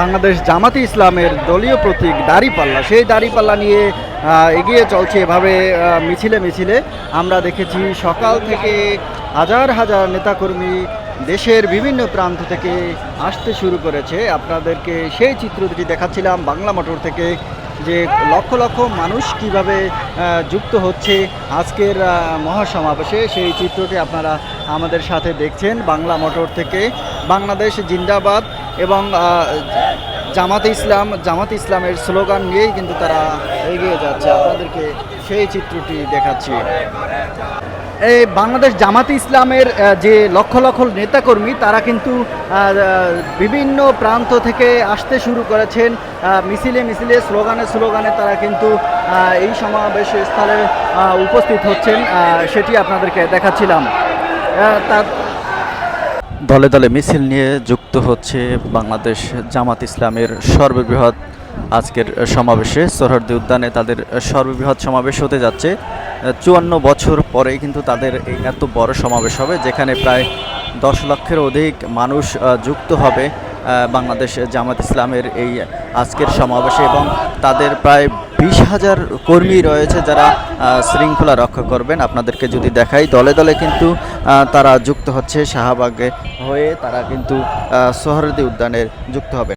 বাংলাদেশ জামাতি ইসলামের দলীয় প্রতীক দাড়িপাল্লা। সেই দাড়িপাল্লা নিয়ে এগিয়ে চলছে এভাবে মিছিলে মিছিলে। আমরা দেখেছি সকাল থেকে হাজার হাজার নেতাকর্মী দেশের বিভিন্ন প্রান্ত থেকে আসতে শুরু করেছে। আপনাদেরকে সেই চিত্র দুটি দেখাচ্ছিলাম বাংলা মোটর থেকে। যে লক্ষ লক্ষ মানুষ কীভাবে যুক্ত হচ্ছে আজকের মহাসমাবেশে, সেই চিত্রটি আপনারা আমাদের সাথে দেখছেন বাংলা মোটর থেকে। বাংলাদেশ জিন্দাবাদ এবং জামাত ইসলাম, জামাতে ইসলামের স্লোগান নিয়েই কিন্তু তারা এগিয়ে যাচ্ছে। আপনাদেরকে সেই চিত্রটি দেখাচ্ছি। বাংলাদেশ জামাতে ইসলামের যে লক্ষ লক্ষ নেতাকর্মী, তারা কিন্তু বিভিন্ন প্রান্ত থেকে আসতে শুরু করেছেন। মিছিলে মিছিলে, স্লোগানে স্লোগানে তারা কিন্তু এই সমাবেশ স্থলে উপস্থিত হচ্ছেন। সেটি আপনাদেরকে দেখাচ্ছিলাম। তার দলে দলে মিছিল নিয়ে যুক্ত হচ্ছে বাংলাদেশ জামাত ইসলামের সর্ববৃহৎ আজকের সমাবেশে। সোহরার্দি উদ্যানে তাদের সর্ববৃহৎ সমাবেশ হতে যাচ্ছে। চুয়ান্ন বছর পরেই কিন্তু তাদের এত বড় সমাবেশ হবে, যেখানে প্রায় দশ লক্ষের অধিক মানুষ যুক্ত হবে বাংলাদেশ জামাত ইসলামের এই আজকের সমাবেশে এবং তাদের প্রায় বিশ হাজার কর্মী রয়েছে যারা শৃঙ্খলা রক্ষা করবেন। আপনাদেরকে যদি দেখাই, দলে দলে কিন্তু তারা যুক্ত হচ্ছে, শাহবাগে হয়ে তারা কিন্তু সোহরদি উদ্যানের যুক্ত হবে।